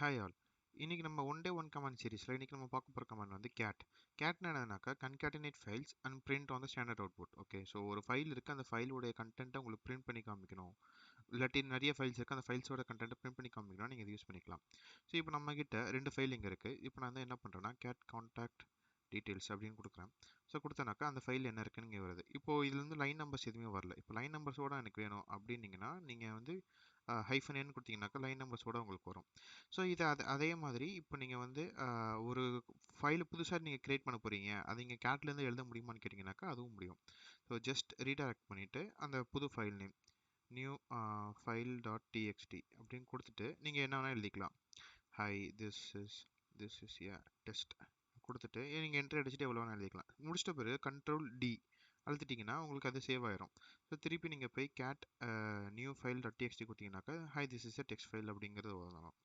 Hi all இன்னைக்கு நம்ம one day one command சீரிஸில் இன்னைக்கு நம்ம பார்க்க போகிற கமாண்ட் வந்து கேட் கேட்னா என்னன்னாக்கா concatenate files and print on the standard output okay so ஒரு ஃபைல் இருக்குது அந்த ஃபைலோடைய கண்டென்ட்டை உங்களுக்கு பிரிண்ட் பண்ணி காமிக்கணும். இல்லாட்டி நிறைய ஃபைல்ஸ் இருக்குது அந்த ஃபைல்ஸோட கண்டென்ட்டை பிரிண்ட் பண்ணி காமிக்கணும் நீங்கள் இது யூஸ் பண்ணிக்கலாம். ஸோ இப்போ நம்ம ரெண்டு ஃபைல் இங்கே இருக்குது இப்போ நான் வந்து என்ன பண்ணுறேன்னா கேட் கான்டாக்ட் டீட்டெயில்ஸ் அப்படின்னு கொடுக்குறேன். ஸோ கொடுத்தனாக்கா அந்த ஃபைல் என்ன இருக்குன்னு இங்கே வருது. இப்போது இதுலேருந்து லைன் நம்பர்ஸ் எதுவுமே வரல. இப்போ லைன் நம்பர்ஸோட எனக்கு வேணும் அப்படின்னீங்கன்னா நீங்கள் வந்து ஹைஃபன் என் கொடுத்தீங்கன்னாக்கா லைன் நம்பர்ஸோட உங்களுக்கு வரும். ஸோ இது அது அதே மாதிரி இப்போ நீங்கள் வந்து ஒரு ஃபைல் புதுசாக நீங்கள் க்ரியேட் பண்ண போகிறீங்க அது நீங்கள் கேட்லேருந்து எழுத முடியுமான்னு கேட்டிங்கனாக்கா அதுவும் முடியும். ஸோ ஜஸ்ட் ரீடைரக்ட் பண்ணிவிட்டு அந்த புது file name new file dot TXT அப்படின்னு கொடுத்துட்டு நீங்கள் என்ன வேணால் எழுதிக்கலாம். Hi this is this is a test கொடுத்துட்டு நீங்கள் என்ட்ரி அடிச்சுட்டு எவ்வளோ வேணால் எழுதிக்கலாம். முடிச்சிட்ட பிறகு கண்ட்ரோல் டி அழுத்திட்டிங்கன்னா உங்களுக்கு அது சேவ் ஆயிரும். ஸோ திருப்பி நீங்கள் போய் cat new file dot TXT கொடுத்தீங்கன்னாக்கா hi this is a text file அப்படிங்கிறது வரும்.